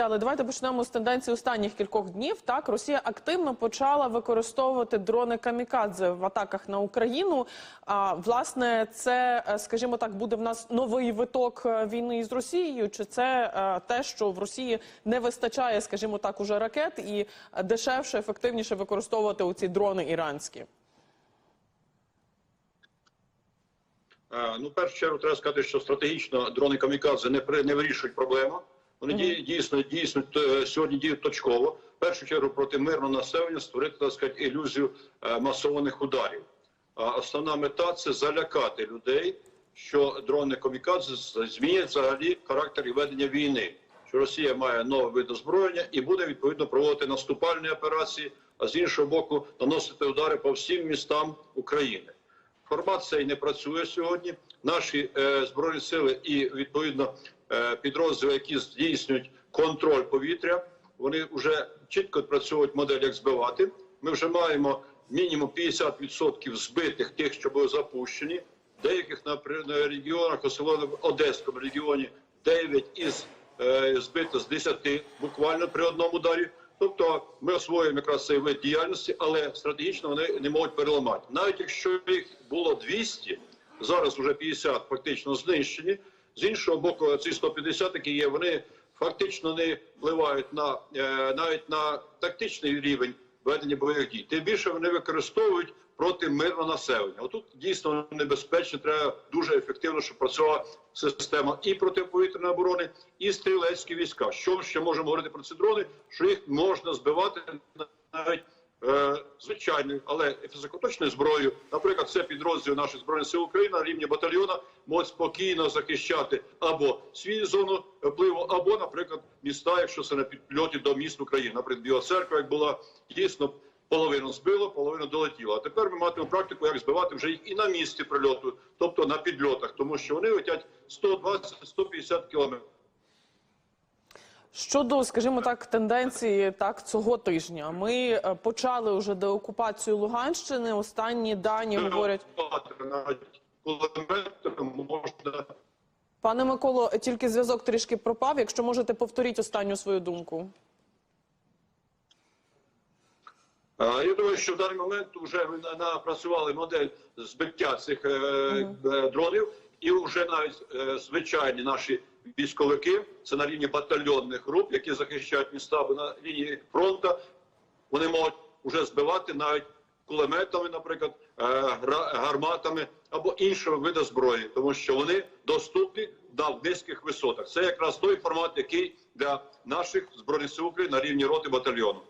Але давайте почнемо з тенденції останніх кількох днів. Так, Росія активно почала використовувати дрони камікадзе в атаках на Україну. А власне, це, е, скажімо так, буде в нас новий виток е, війни із Росією. Чи це е, те, що в Росії не вистачає, скажімо так, уже ракет і дешевше, ефективніше використовувати у ці дрони іранські? Ну, першу чергу треба сказати, що стратегічно дрони камікадзе не при не вирішують проблему. Вони дій- дійсно дійсно е, сьогодні діють точково. В першу чергу проти мирного населення створити так сказати, ілюзію е, масованих ударів. А основна мета це залякати людей, що дрони камікадзе з- змінять взагалі характер і ведення війни. Що Росія має нове вид озброєння і буде відповідно проводити наступальні операції, а з іншого боку наносити удари по всім містам України. Формат цей не працює сьогодні. Наші е, збройні сили і відповідно підрозділи, які здійснюють контроль повітря, вони вже чітко відпрацьовують модель, як збивати. Ми вже маємо мінімум 50% збитих тих, що були запущені. Деяких на регіонах, особливо в Одеському регіоні, 9 із е, збито з 10 буквально при одному ударі. Тобто ми освоюємо якраз цей вид діяльності, але стратегічно вони не можуть переламати. Навіть якщо їх було 200, зараз вже 50 фактично знищені. З іншого боку, ці 150, які є, вони фактично не впливають на е, навіть на тактичний рівень ведення бойових дій. Тим більше вони використовують проти мирного населення. Отут дійсно небезпечно. Треба дуже ефективно, щоб працювала система і протиповітряної оборони, і стрілецькі війська. Що ще можемо говорити про ці дрони? Що їх можна збивати навіть звичайною, але високоточною зброєю. Наприклад, це підрозділ наших збройних сил України на рівні батальйона можуть спокійно захищати або свою зону впливу, або, наприклад, міста, якщо це на підльоті до міст України. Наприклад, Біла церква, як була дійсно. Половину збило, половину долетіло. А тепер ми матимемо практику, як збивати вже їх і на місці прильоту, тобто на підльотах, тому що вони летять 120-150 кілометрів. Щодо, скажімо так, тенденції так цього тижня, ми е, почали вже деокупацію Луганщини. Останні дані говорять. можна Пане Миколо, тільки зв'язок трішки пропав. Якщо можете повторіть останню свою думку. Я думаю, що в даний момент вже ми на- напрацювали модель збиття цих е, е, дронів, і вже навіть е, звичайні наші військовики, це на рівні батальйонних груп, які захищають міста або на лінії фронту, вони можуть вже збивати навіть кулеметами, наприклад, е, гарматами або іншого виду зброї, тому що вони доступні на низьких висотах. Це якраз той формат, який для наших збройних сил України на рівні роти батальйону.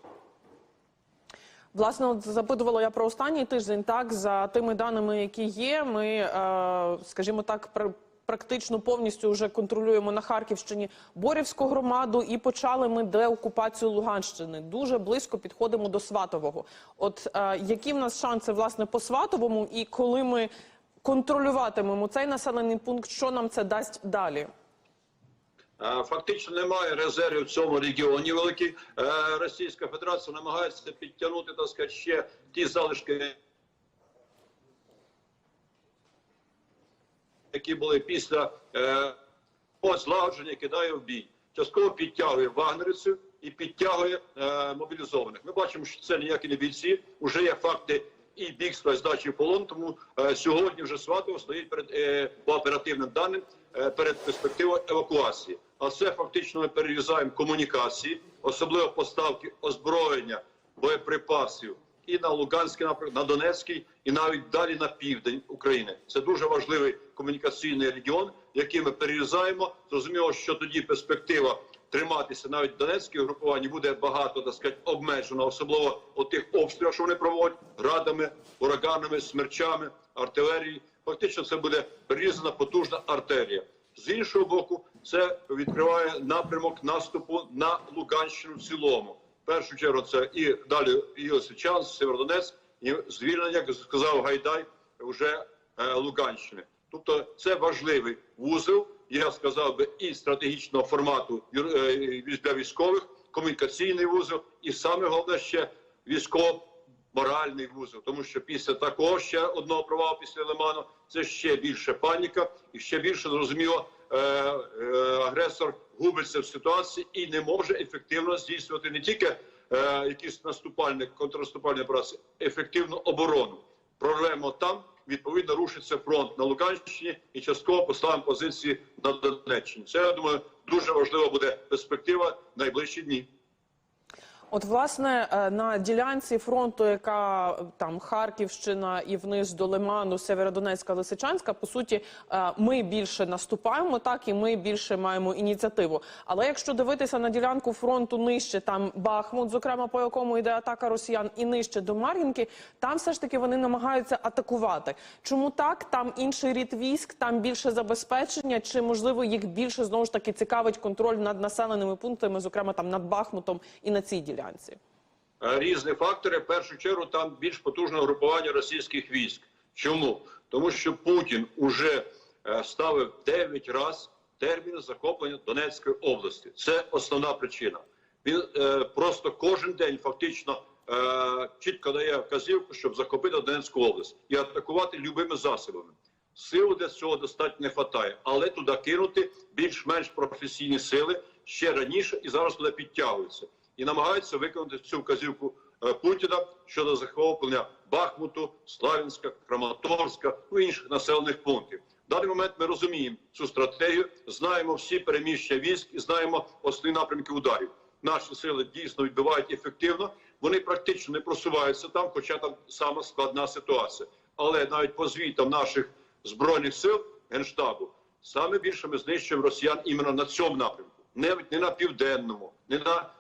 Власне, от запитувала я про останній тиждень. Так, за тими даними, які є, ми, е, скажімо так, пр- практично повністю вже контролюємо на Харківщині Борівську громаду і почали ми деокупацію Луганщини. Дуже близько підходимо до Сватового. От е, які в нас шанси власне по Сватовому, і коли ми контролюватимемо цей населений пункт, що нам це дасть далі? Е, Фактично немає резервів в цьому регіоні великий. Е, Російська Федерація намагається підтягнути так сказати, ще ті залишки, які були після е, злагодження, кидає в бій. Частково підтягує вагнерівців і підтягує мобілізованих. Ми бачимо, що це ніякі не бійці. Уже є факти і бігства і здачі в полон. Тому сьогодні вже Сватово стоїть перед по оперативним даним перед перспективою евакуації. А це фактично ми перерізаємо комунікації, особливо поставки озброєння, боєприпасів і на Луганський напрямок, на Донецький, і навіть далі на південь України. Це дуже важливий комунікаційний регіон, який ми перерізаємо. Зрозуміло, що тоді перспектива триматися навіть Донецькій групуванні буде багато так сказати, обмежено, особливо у тих обстрілах, що вони проводять градами, ураганами, смерчами, артилерією. Фактично, це буде перерізана потужна артерія. З іншого боку, це відкриває напрямок наступу на Луганщину в цілому. В першу чергу це і далі і Лисичанськ, Сєвєродонецьк, і звільнення, як сказав Гайдай, вже е, Луганщини. Тобто це важливий вузол, я сказав би, і стратегічного формату е, для військових, комунікаційний вузол, і саме головне ще військово моральний вузол, тому що після такого ще одного провалу після Лиману це ще більше паніка і ще більше зрозуміло е, е, агресор губиться в ситуації і не може ефективно здійснювати не тільки е, якісь наступальні контрнаступальні операції, ефективну оборону. Прорвемо там, відповідно, рушиться фронт на Луганщині і частково поставимо позиції на Донеччині. Це я думаю дуже важлива буде перспектива найближчі дні. От, власне, е, на ділянці фронту, яка е, там Харківщина і вниз до Лиману, Северодонецька, Лисичанська, по суті, е, ми більше наступаємо, так і ми більше маємо ініціативу. Але якщо дивитися на ділянку фронту нижче, там Бахмут, зокрема по якому йде атака росіян, і нижче до Мар'їнки, там все ж таки вони намагаються атакувати. Чому так? Там інший рід військ, там більше забезпечення, чи можливо їх більше знову ж таки цікавить контроль над населеними пунктами, зокрема там над Бахмутом і на цій ділянці. Е, різні фактори. В першу чергу там більш потужне групування російських військ. Чому? Тому що Путін уже е, ставив 9 разів термін захоплення Донецької області. Це основна причина. Він е, просто кожен день фактично е, чітко дає вказівку, щоб захопити Донецьку область і атакувати любими засобами. Сил для цього достатньо не вистачає, але туди кинути більш-менш професійні сили ще раніше і зараз туди підтягуються і намагаються виконати цю вказівку е, Путіна щодо захоплення Бахмуту, Славянська, Краматорська ну інших населених пунктів. В даний момент ми розуміємо цю стратегію, знаємо всі переміщення військ і знаємо основні напрямки ударів. Наші сили дійсно відбивають ефективно. Вони практично не просуваються там, хоча там сама складна ситуація. Але навіть по звітам наших збройних сил генштабу саме більше ми знищуємо росіян іменно на цьому напрямку, не, не на південному, не на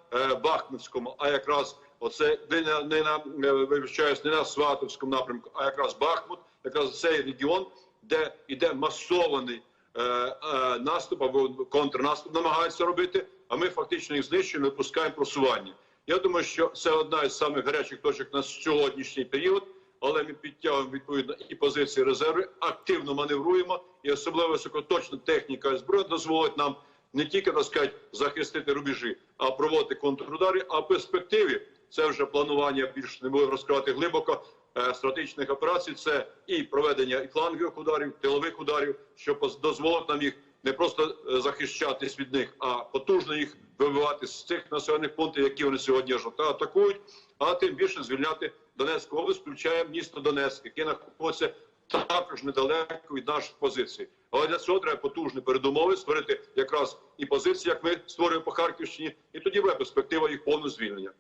Бахмутському, а якраз оце не на не на е, вибачаюсь, не на Сватовському напрямку, а якраз Бахмут, якраз цей регіон, де йде масований е, е, наступ або контрнаступ, намагаються робити. А ми фактично їх знищуємо, випускаємо просування. Я думаю, що це одна із самих гарячих точок на сьогоднішній період. Але ми підтягуємо відповідно і позиції резерви, активно маневруємо, і особливо високоточна техніка зброя дозволить нам не тільки так сказати, захистити рубежі, а проводити контрудари. А в перспективі це вже планування більш не буду розкривати глибоко е, стратегічних операцій. Це і проведення і флангових ударів, тилових ударів, що дозволить нам їх не просто е, захищатись від них, а потужно їх вибивати з цих населених пунктів, які вони сьогодні ж атакують, а тим більше звільняти Донецьку область, включає місто Донецьк, яке знаходиться також недалеко від наших позицій. Але для цього треба потужні передумови створити якраз і позиції, як ми створюємо по Харківщині, і тоді буде перспектива їх повного звільнення.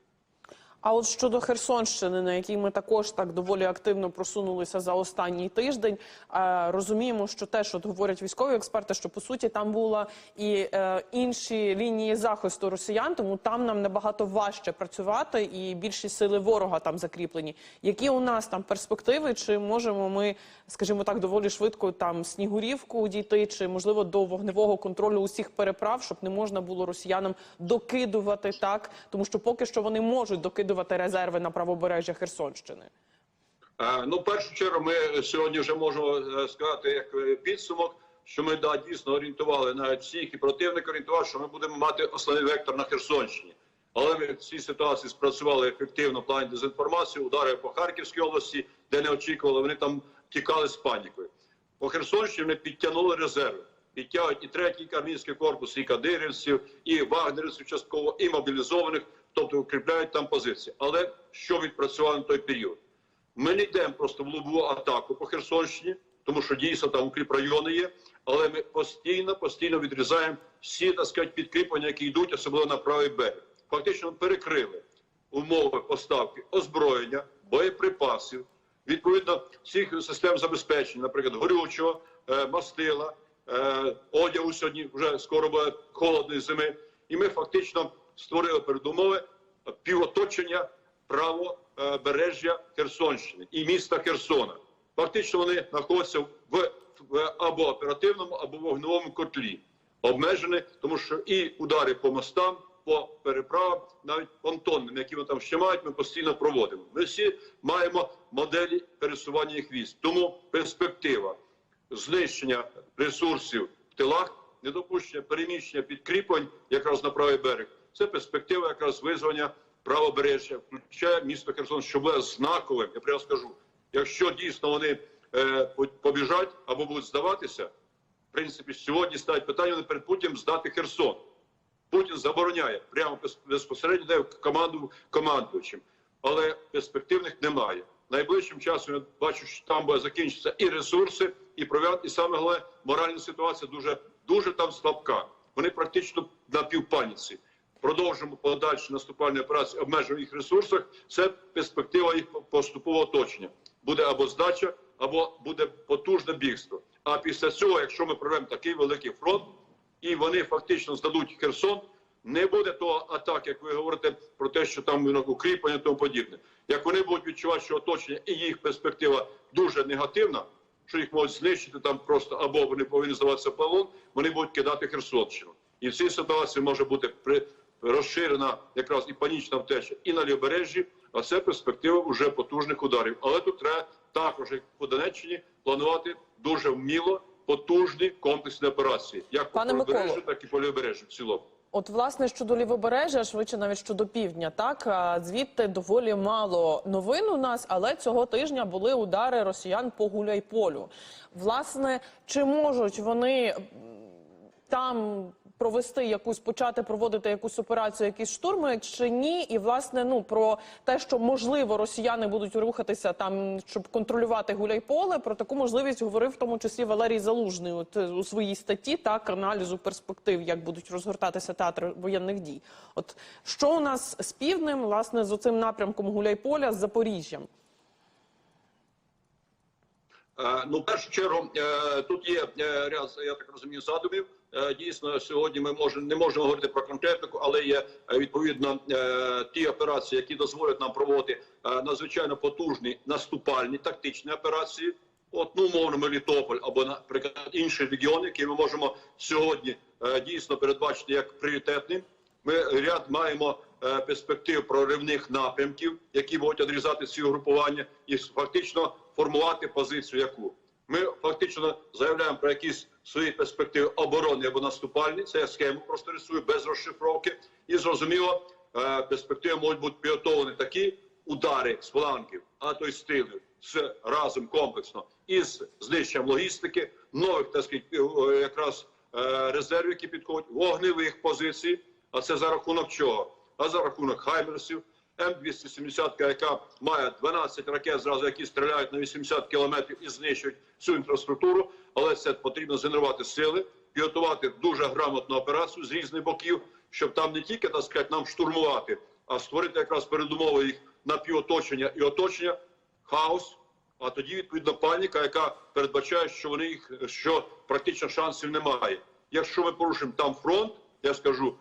А от щодо Херсонщини, на якій ми також так доволі активно просунулися за останній тиждень, е, розуміємо, що теж от говорять військові експерти, що по суті там була і е, інші лінії захисту росіян, тому там нам набагато важче працювати, і більші сили ворога там закріплені. Які у нас там перспективи? Чи можемо ми, скажімо так, доволі швидко там снігурівку дійти, чи можливо до вогневого контролю усіх переправ, щоб не можна було росіянам докидувати так, тому що поки що вони можуть докидувати резерви на правобережжя Херсонщини. Е, Ну, першу чергу, ми сьогодні вже можемо е, сказати як е, підсумок, що ми да, дійсно орієнтували навіть всіх і противник орієнтував, що ми будемо мати основний вектор на Херсонщині. Але ми в цій ситуації спрацювали ефективно в плані дезінформації, удари по Харківській області, де не очікували, вони там тікали з панікою. По Херсонщині ми підтягнули резерви. Підтягують і третій армійський корпус, і кадирівців, і вагнерівців частково, і мобілізованих, тобто укріпляють там позиції. Але що відпрацювали на той період? Ми не йдемо просто в лобову атаку по Херсонщині, тому що дійсно там укріпрайони є. Але ми постійно, постійно відрізаємо всі так сказати, підкріплення, які йдуть, особливо на правий берег. Фактично ми перекрили умови поставки озброєння, боєприпасів, відповідно всіх систем забезпечення, наприклад, горючого, е, мастила, е, одягу сьогодні вже скоро буде холодної зими. І ми фактично створили передумови півоточення правобережжя Херсонщини і міста Херсона. Фактично вони знаходяться в, в або оперативному, або вогневому котлі. Обмежені, тому що і удари по мостам, по переправам, навіть понтонним, які вони там ще мають, ми постійно проводимо. Ми всі маємо моделі пересування їх військ. Тому перспектива знищення ресурсів в тилах, недопущення переміщення підкріплень якраз на правий берег. Це перспектива якраз визвання правобережжя, включає місто Херсон, що буде знаковим. Я прямо скажу, якщо дійсно вони е, побіжать або будуть здаватися, в принципі, сьогодні ставить питання перед Путіним здати Херсон. Путін забороняє прямо безпосередньо дає команду командуючим, але перспективних немає. Найближчим часом я бачу, що там буде закінчитися і ресурси, і провіант, і саме головне моральна ситуація дуже дуже там слабка. Вони практично на півпаніці. Продовжимо подальші наступальні операції, обмежуємо їх ресурсах. Це перспектива їх поступового оточення. Буде або здача, або буде потужне бігство. А після цього, якщо ми проведемо такий великий фронт, і вони фактично здадуть Херсон, не буде того атак, як ви говорите, про те, що там ну, укріплення тому подібне. Як вони будуть відчувати, що оточення і їх перспектива дуже негативна, що їх можуть знищити там просто або вони повинні здаватися в полон, вони будуть кидати Херсонщину. І в цій ситуації може бути при розширена якраз і панічна втеча і на лівобережжі, а це перспектива вже потужних ударів. Але тут треба також, як по Донеччині, планувати дуже вміло потужні комплексні операції, як по Пане правобережжю, Миколо. так і по лівобережжю в цілому. От, власне, щодо лівобережжя, швидше навіть щодо півдня, так звідти доволі мало новин у нас, але цього тижня були удари росіян по Гуляйполю. Власне, чи можуть вони там провести якусь, почати проводити якусь операцію, якісь штурми, чи ні? І власне, ну про те, що можливо росіяни будуть рухатися там, щоб контролювати Гуляйполе, про таку можливість говорив в тому числі Валерій Залужний от, е, у своїй статті так аналізу перспектив, як будуть розгортатися театри воєнних дій. От що у нас з півднем, власне, з оцим напрямком Гуляйполя з Запоріжжям? Е, Ну, першу чергу, е, тут є е, ряд, я так розумію, задумів. Дійсно, сьогодні ми можемо не можемо говорити про конкретику, але є відповідно ті операції, які дозволять нам проводити надзвичайно потужні наступальні тактичні операції. От, ну, умовно, Мелітополь або, наприклад, інші регіони, які ми можемо сьогодні дійсно передбачити як пріоритетні. Ми ряд маємо перспектив проривних напрямків, які будуть відрізати ці угрупування, і фактично формувати позицію, яку ми фактично заявляємо про якісь свої перспективи оборони або наступальні. Це я схему просто рисую без розшифровки. І зрозуміло, е, перспективи можуть бути підготовлені такі удари з флангів, а то й з разом комплексно із знищенням логістики, нових так сказати, е, якраз е, резервів, які підходять, вогневих позицій. А це за рахунок чого? А за рахунок хаймерсів, М270, яка має 12 ракет, зразу які стріляють на 80 кілометрів і знищують всю інфраструктуру. Але це потрібно згенерувати сили, підготувати дуже грамотну операцію з різних боків, щоб там не тільки так сказати, нам штурмувати, а створити якраз передумови їх напівоточення і оточення, хаос. А тоді відповідно паніка, яка передбачає, що вони їх що практично шансів немає. Якщо ми порушимо там фронт, я скажу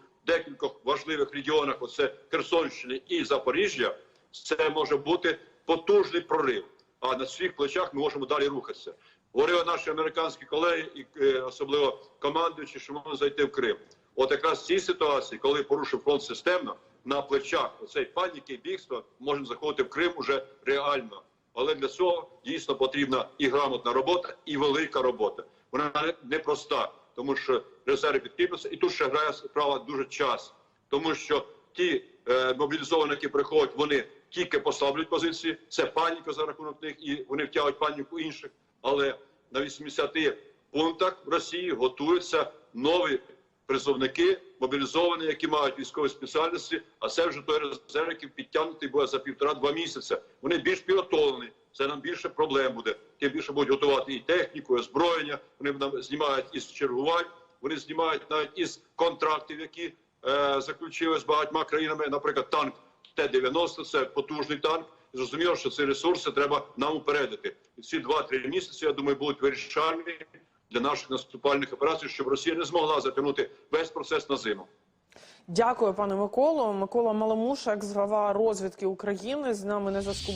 важливих регіонах, оце Херсонщини і Запоріжжя, це може бути потужний прорив. А на своїх плечах ми можемо далі рухатися. Говорили наші американські колеги, і е, особливо командуючі, що можна зайти в Крим. От якраз в цій ситуації, коли порушив фронт системно, на плечах оцей паніки і бігства можемо заходити в Крим уже реально. Але для цього дійсно потрібна і грамотна робота, і велика робота. Вона не- непроста, тому що резерви підкріпляться, і тут ще грає справа дуже час, тому що ті е, мобілізовані, які приходять, вони тільки послаблюють позиції. Це паніка за рахунок них, і вони втягують паніку інших. Але на 80 пунктах в Росії готуються нові призовники, мобілізовані, які мають військові спеціальності, а це вже той резерв, який підтягнутий буде за півтора-два місяці. Вони більш підготовлені. Це нам більше проблем буде. Тим більше будуть готувати і техніку, і озброєння. Вони нам знімають із чергувань, вони знімають навіть із контрактів, які заключили з багатьма країнами. Наприклад, танк Т-90 це потужний танк. Зрозуміло, що ці ресурси треба нам упередити. І ці 2-3 місяці, я думаю, будуть вирішальні для наших наступальних операцій, щоб Росія не змогла затягнути весь процес на зиму. Дякую, пане Миколо. Микола Маламуш, екс-глава розвідки України, з нами на зв'язку.